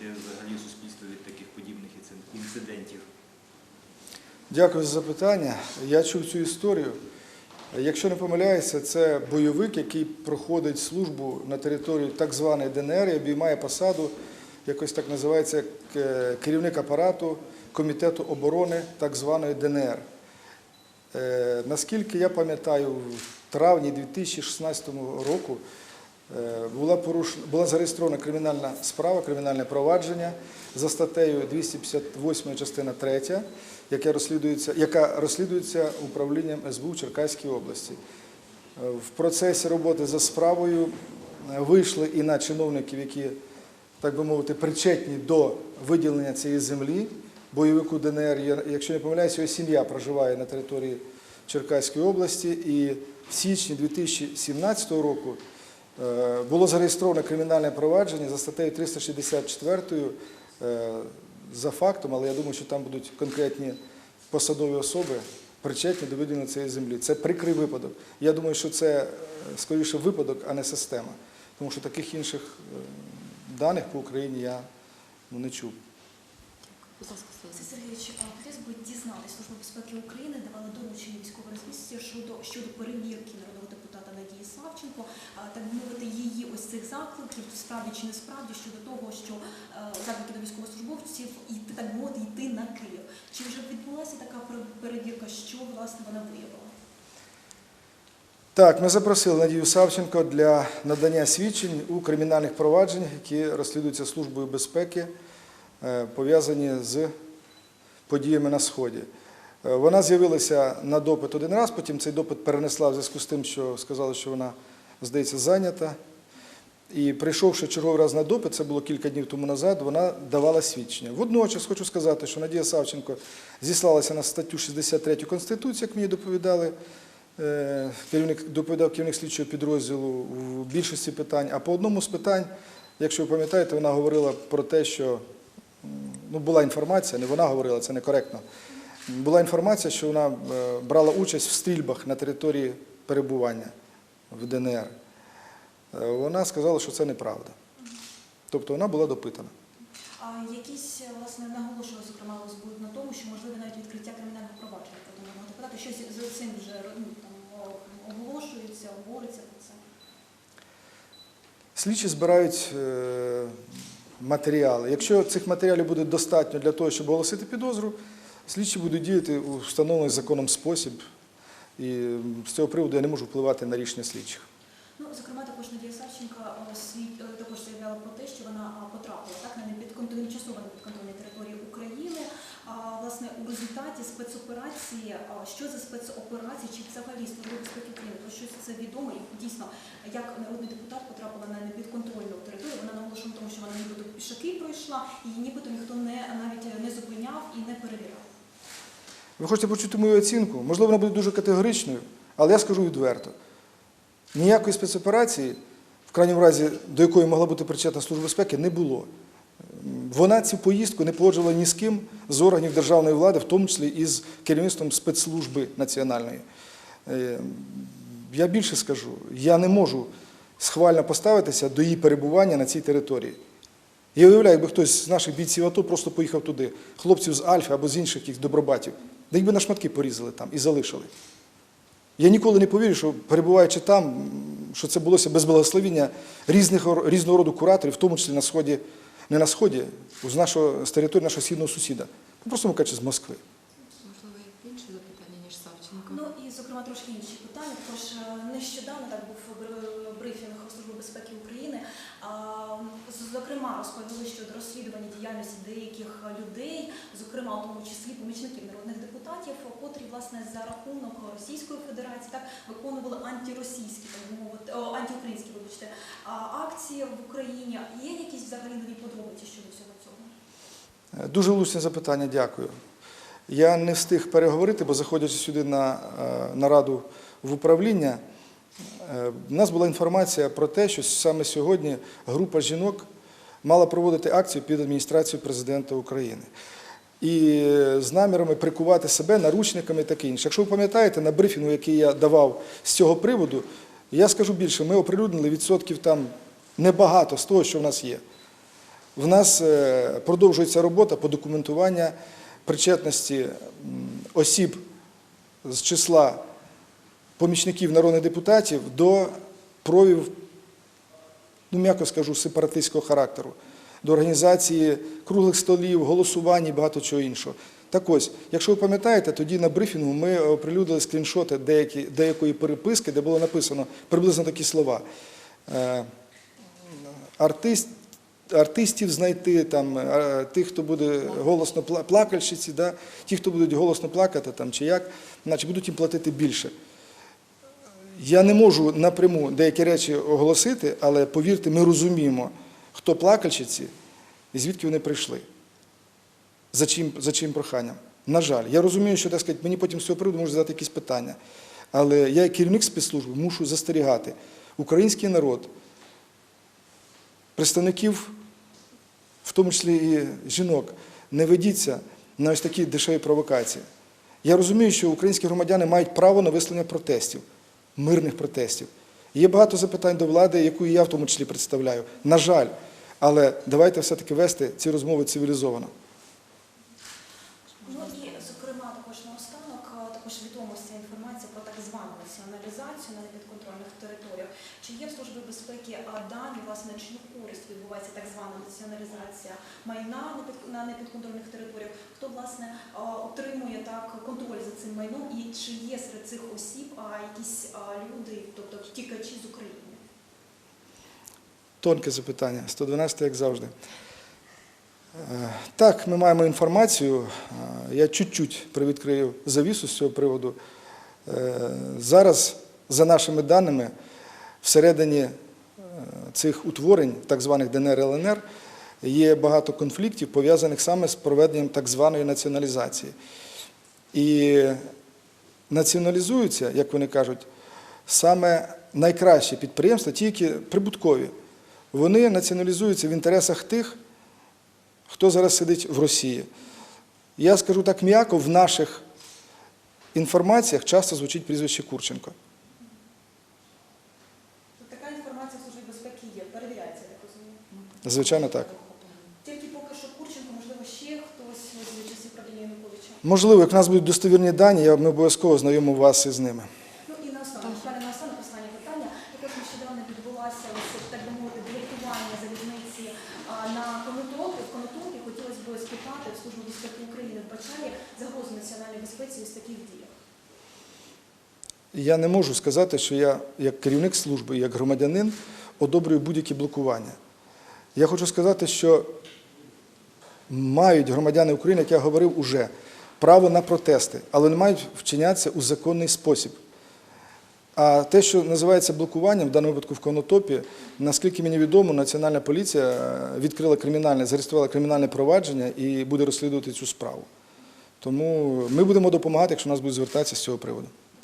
взагалі суспільство від таких подібних інцидентів? Дякую за запитання. Я чув цю історію. Якщо не помиляюся, це бойовик, який проходить службу на території так званої ДНР і обіймає посаду, якось так називається, е, керівник апарату Комітету оборони так званої ДНР. Е, Наскільки я пам'ятаю, в травні 2016 року була, поруш... була зареєстрована кримінальна справа, кримінальне провадження за статтею 258 частина 3, яка розслідується, яка розслідується управлінням СБУ в Черкаській області. Е, В процесі роботи за справою е, вийшли і на чиновників, які, так би мовити, причетні до виділення цієї землі, бойовику ДНР. Якщо не помиляюсь, його сім'я проживає на території Черкаської області. І в січні 2017 року е, було зареєстровано кримінальне провадження за статтею 364 е, за фактом, але я думаю, що там будуть конкретні посадові особи причетні до виділення цієї землі. Це прикрий випадок. Я думаю, що це е, скоріше випадок, а не система. Тому що таких інших е, даних по Україні я ну, не чув. Це Сергійович, а хотілося б дізнатися, Служба безпеки України давала доручення військової розвідці щодо, щодо перевірки народного депутата Надії Савченко, так би мовити, її ось цих закликів, справді чи не справді, щодо того, що е, заклики до військовослужбовців йти, так би мовити, йти на Київ. Чи вже відбулася така перевірка, що власне вона виявила? Так, ми запросили Надію Савченко для надання свідчень у кримінальних провадженнях, які розслідуються Службою безпеки, е, пов'язані з подіями на Сході. Е, Вона з'явилася на допит один раз, потім цей допит перенесла в зв'язку з тим, що сказали, що вона, здається, зайнята. І прийшовши черговий раз на допит, це було кілька днів тому назад, вона давала свідчення. Водночас хочу сказати, що Надія Савченко зіслалася на статтю 63 Конституції, як мені доповідали. Е, Керівник доповідав керівник слідчого підрозділу в більшості питань. А по одному з питань, якщо ви пам'ятаєте, вона говорила про те, що ну, була інформація, не вона говорила, це некоректно. Була інформація, що вона е, брала участь в стрільбах на території перебування в ДНР. Е, Вона сказала, що це неправда. Тобто вона була допитана. А якісь е, власне наголошували, зокрема, на тому, що можливе навіть відкриття кримінального провадження народного депутата. Щось з цим вже ну, там, оголошується, говориться про це. Слідчі збирають матеріали. Якщо цих матеріалів буде достатньо для того, щоб оголосити підозру, слідчі будуть діяти у встановлений законом спосіб. І з цього приводу я не можу впливати на рішення слідчих. Ну, зокрема, також Надія Савченка свій- е, також заявляла про те, що вона потрапила так на непідконтрольну тимчасово на підконтрольній території України. А власне у результаті спецоперації, що за спецоперації, чи взагалі служба безпеки України, про що це відомо і дійсно, як народний депутат потрапила на непідконтрольну територію. Вона наголошує на тому, що вона нібито пішаки пройшла, її нібито ніхто не навіть не зупиняв і не перевіряв. Ви хочете почути мою оцінку? Можливо, вона буде дуже категоричною, але я скажу відверто. Ніякої спецоперації, в крайньому разі, до якої могла бути причетна Служба безпеки, не було. Вона цю поїздку не погоджувала ні з ким з органів державної влади, в тому числі і з керівництвом спецслужби національної. Е, Я більше скажу, я не можу схвально поставитися до її перебування на цій території. Я уявляю, якби хтось з наших бійців АТО просто поїхав туди, хлопців з Альфи або з інших якихось добробатів, да їх би на шматки порізали там і залишили. Я ніколи не повірю, що перебуваючи там, що це булося без благословіння різних, різного роду кураторів, в тому числі на сході, не на сході, з нашого з території нашого східного сусіда, по-простому кажучи, з Москви. Можливо, є інші запитання, ніж Савченко? Ну і зокрема трошки інші питання. Також е, нещодавно так був брифінг Служби безпеки України. Зокрема, розповіли щодо розслідування діяльності деяких людей, зокрема у тому числі помічників народних депутатів, котрі власне за рахунок Російської Федерації так виконували антиросійські, так би мовити, о, антиукраїнські, вибачте, акції в Україні. Є якісь взагалі нові подробиці щодо всього цього? Е, Дуже влучне запитання, дякую. Я не встиг переговорити, бо заходячи сюди на е, нараду в управління, е, в нас була інформація про те, що саме сьогодні група жінок мала проводити акцію під адміністрацією президента України. І з намірами прикувати себе наручниками і таке інше. Якщо ви пам'ятаєте, на брифінгу, який я давав з цього приводу, я скажу більше, ми оприлюднили відсотків там небагато з того, що в нас є. В нас е, продовжується робота по документуванню причетності осіб з числа помічників народних депутатів до проявів, ну м'яко скажу, сепаратистського характеру, до організації круглих столів, голосувань і багато чого іншого. Так ось, якщо ви пам'ятаєте, тоді на брифінгу ми оприлюдили скріншоти деякі, деякої переписки, де було написано приблизно такі слова. Е, Артист, артистів знайти, там, е, тих, хто буде голосно плакальщиці, да? ті, хто будуть голосно плакати там, чи як, значить будуть їм платити більше. Я не можу напряму деякі речі оголосити, але повірте, ми розуміємо, хто плакальщиці і звідки вони прийшли. За чим, за чим проханням. На жаль, я розумію, що так сказати, мені потім з цього приводу можуть задати якісь питання. Але я, як керівник спецслужби, мушу застерігати український народ, представників, в тому числі і жінок, не ведіться на ось такі дешеві провокації. Я розумію, що українські громадяни мають право на висловлення протестів, мирних протестів. Є багато запитань до влади, яку я в тому числі представляю. На жаль, але давайте все-таки вести ці розмови цивілізовано. Ну і зокрема також наостанок також відомості інформація про так звану націоналізацію на непідконтрольних територіях. Чи є в службі безпеки дані власне на чию користь відбувається так звана націоналізація майна на під- на непідконтрольних територіях? Хто власне так контроль за цим майном? І чи є серед цих осіб якісь люди, тобто втікачі з України? Тонке запитання, 112 як завжди. Е, Так, ми маємо інформацію. Е, Я чуть-чуть привідкрию завісу з цього приводу. Е, Зараз, за нашими даними, всередині цих утворень, так званих ДНР ЛНР, є багато конфліктів, пов'язаних саме з проведенням так званої націоналізації. І націоналізуються, як вони кажуть, саме найкращі підприємства, ті, які прибуткові. Вони націоналізуються в інтересах тих, хто зараз сидить в Росії. Я скажу так м'яко, в наших інформаціях часто звучить прізвище Курченко. Така інформація в службі безпеки є, перевіряється, так розумію. Звичайно, так. Тільки поки що Курченко, можливо, ще хтось з часів правління Януковича. Можливо, як у нас будуть достовірні дані, я ми обов'язково знайому вас із ними. Ну і наостанок, далі наостанок останнє питання. Також нещодавно відбулося ось, так би мовити, директування залізниці на Конотопі. В Конотопі хотілося б спитати в Службу безпеки України вбачає загрозу національній безпеці із таких дій. Я не можу сказати, що я, як керівник служби, як громадянин, одобрюю будь-які блокування. Я хочу сказати, що мають громадяни України, як я говорив уже, право на протести, але не мають вчинятися у законний спосіб. А те, що називається блокуванням, в даному випадку в Конотопі, наскільки мені відомо, Національна поліція е, відкрила кримінальне, зареєструвала кримінальне провадження і буде розслідувати цю справу. Тому ми будемо допомагати, якщо нас будуть звертатися з цього приводу.